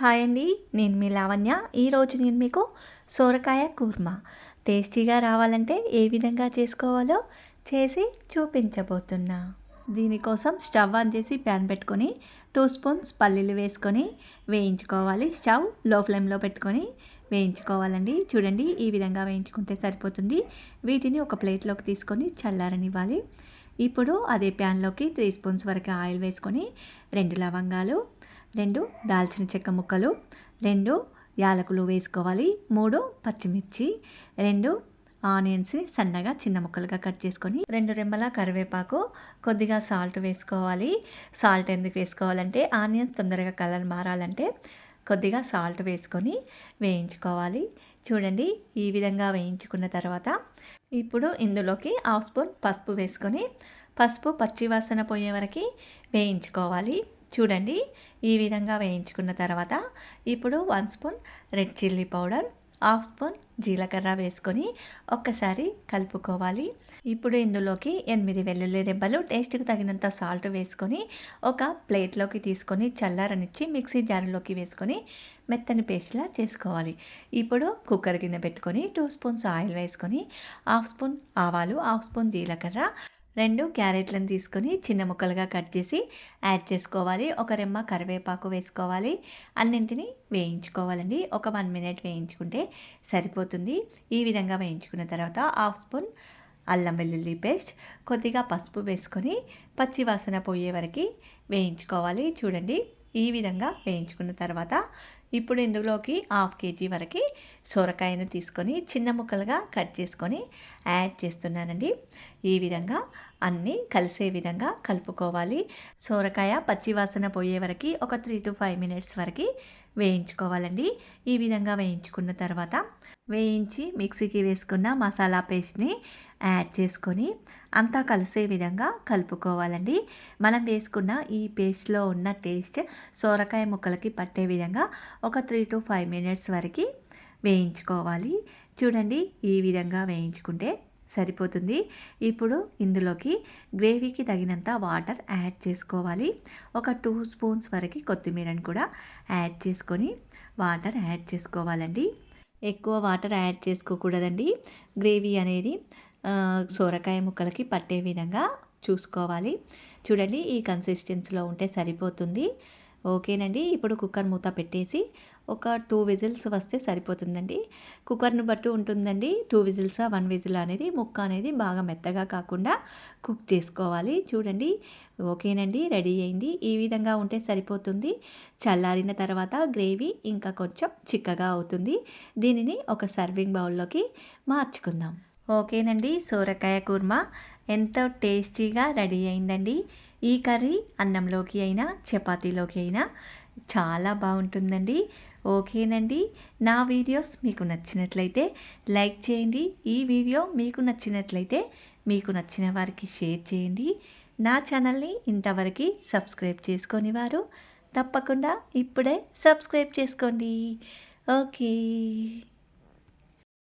Hi అండి నేను మీ లావణ్య. ఈరోజు నేను మీకు సోరకాయ కూర్మా. టేస్టీగా రావాలంటే ఏ విధంగా చేసుకోవాలో చేసి చూపించబోతున్నా. దీనికోసం స్టవ్ ఆన్ చేసి ప్యాన్ పెట్టుకొని టూ స్పూన్స్ పల్లీలు వేసుకొని వేయించుకోవాలి. స్టవ్లో ఫ్లేమ్లో పెట్టుకొని వేయించుకోవాలండి. చూడండి ఈ విధంగా వేయించుకుంటే సరిపోతుంది. వీటిని ఒక ప్లేట్లోకి తీసుకొని చల్లారనివ్వాలి. ఇప్పుడు అదే ప్యాన్లోకి త్రీ స్పూన్స్ వరకు ఆయిల్ వేసుకొని రెండు లవంగాలు రెండు దాల్చిన చెక్క ముక్కలు రెండు యాలకులు వేసుకోవాలి మూడు పచ్చిమిర్చి రెండు ఆనియన్స్ని సన్నగా చిన్న ముక్కలుగా కట్ చేసుకొని రెండు రెమ్మల కరివేపాకు కొద్దిగా సాల్ట్ వేసుకోవాలి. సాల్ట్ ఎందుకు వేసుకోవాలంటే ఆనియన్స్ తొందరగా కలర్ మారాలంటే కొద్దిగా సాల్ట్ వేసుకొని వేయించుకోవాలి. చూడండి ఈ విధంగా వేయించుకున్న తర్వాత ఇప్పుడు ఇందులోకి హాఫ్ స్పూన్ పసుపు వేసుకొని పసుపు పచ్చివాసన పోయే వరకు వేయించుకోవాలి. చూడండి ఈ విధంగా వేయించుకున్న తర్వాత ఇప్పుడు one spoon red chilli powder half spoon జీలకర్ర వేసుకొని ఒక్కసారి కలుపుకోవాలి. ఇప్పుడు ఇందులోకి ఎనిమిది వెల్లుల్లి రెబ్బలు టేస్ట్కి తగినంత సాల్ట్ వేసుకొని ఒక ప్లేట్లోకి తీసుకొని చల్లారనిచ్చి మిక్సీ జార్లోకి వేసుకొని మెత్తని పేస్ట్లా చేసుకోవాలి. ఇప్పుడు కుక్కర్ గిన్నె పెట్టుకొని టూ స్పూన్స్ ఆయిల్ వేసుకొని హాఫ్ స్పూన్ ఆవాలు హాఫ్ స్పూన్ జీలకర్ర రెండు క్యారెట్లను తీసుకొని చిన్న ముక్కలుగా కట్ చేసి యాడ్ చేసుకోవాలి. ఒక రెమ్మ కరివేపాకు వేసుకోవాలి. అన్నింటినీ వేయించుకోవాలండి. ఒక వన్ మినిట్ వేయించుకుంటే సరిపోతుంది. ఈ విధంగా వేయించుకున్న తర్వాత హాఫ్ స్పూన్ అల్లం వెల్లుల్లి పేస్ట్ కొద్దిగా పసుపు వేసుకొని పచ్చి వాసన పోయే వరకు వేయించుకోవాలి. చూడండి ఈ విధంగా వేయించుకున్న తర్వాత ఇప్పుడు ఇందులోకి హాఫ్ కేజీ వరకు సొరకాయను తీసుకొని చిన్న ముక్కలుగా కట్ చేసుకొని యాడ్ చేస్తున్నానండి. ఈ విధంగా అన్నీ కలిసే విధంగా కలుపుకోవాలి. సోరకాయ పచ్చివాసన పోయే వరకు ఒక త్రీ టు ఫైవ్ మినిట్స్ వరకు వేయించుకోవాలండి. ఈ విధంగా వేయించుకున్న తర్వాత వేయించి మిక్సీకి వేసుకున్న మసాలా పేస్ట్ని యాడ్ చేసుకొని అంతా కలిసే విధంగా కలుపుకోవాలండి. మనం వేసుకున్న ఈ పేస్ట్లో ఉన్న టేస్ట్ సోరకాయ ముక్కలకి పట్టే విధంగా ఒక త్రీ టు ఫైవ్ మినిట్స్ వరకు వేయించుకోవాలి. చూడండి ఈ విధంగా వేయించుకుంటే సరిపోతుంది. ఇప్పుడు ఇందులోకి గ్రేవీకి తగినంత వాటర్ యాడ్ చేసుకోవాలి. ఒక టూ స్పూన్స్ వరకు కొత్తిమీరని కూడా యాడ్ చేసుకొని వాటర్ యాడ్ చేసుకోవాలండి. ఎక్కువ వాటర్ యాడ్ చేసుకోకూడదండి. గ్రేవీ అనేది సోరకాయ ముక్కలకి పట్టే విధంగా చూసుకోవాలి. చూడండి ఈ కన్సిస్టెన్సీలో ఉంటే సరిపోతుంది. ఓకేనండి. ఇప్పుడు కుక్కర్ మూత పెట్టేసి ఒక టూ విజిల్స్ వస్తే సరిపోతుందండి. కుక్కర్ని బట్టి ఉంటుందండి. టూ విజిల్స్ వన్ విజిల్ అనేది ముక్క అనేది బాగా మెత్తగా కాకుండా కుక్ చేసుకోవాలి. చూడండి. ఓకేనండి. రెడీ అయింది. ఈ విధంగా ఉంటే సరిపోతుంది. చల్లారిన తర్వాత గ్రేవీ ఇంకా కొంచెం చిక్కగా అవుతుంది. దీనిని ఒక సర్వింగ్ బౌల్లోకి మార్చుకుందాం. ఓకేనండి. సోరకాయ కూర్మా ఎంతో టేస్టీగా రెడీ అయిందండి. ఈ కర్రీ అన్నంలోకి అయినా చపాతీలోకి అయినా చాలా బాగుంటుందండి. ఓకేనండి. నా వీడియోస్ మీకు నచ్చినట్లయితే లైక్ చేయండి. ఈ వీడియో మీకు నచ్చినట్లయితే మీకు నచ్చిన వారికి షేర్ చేయండి. నా ఛానల్ని ఇంతవరకు సబ్స్క్రైబ్ చేసుకొని వారు తప్పకుండా ఇప్పుడే సబ్స్క్రైబ్ చేసుకోండి. ఓకే.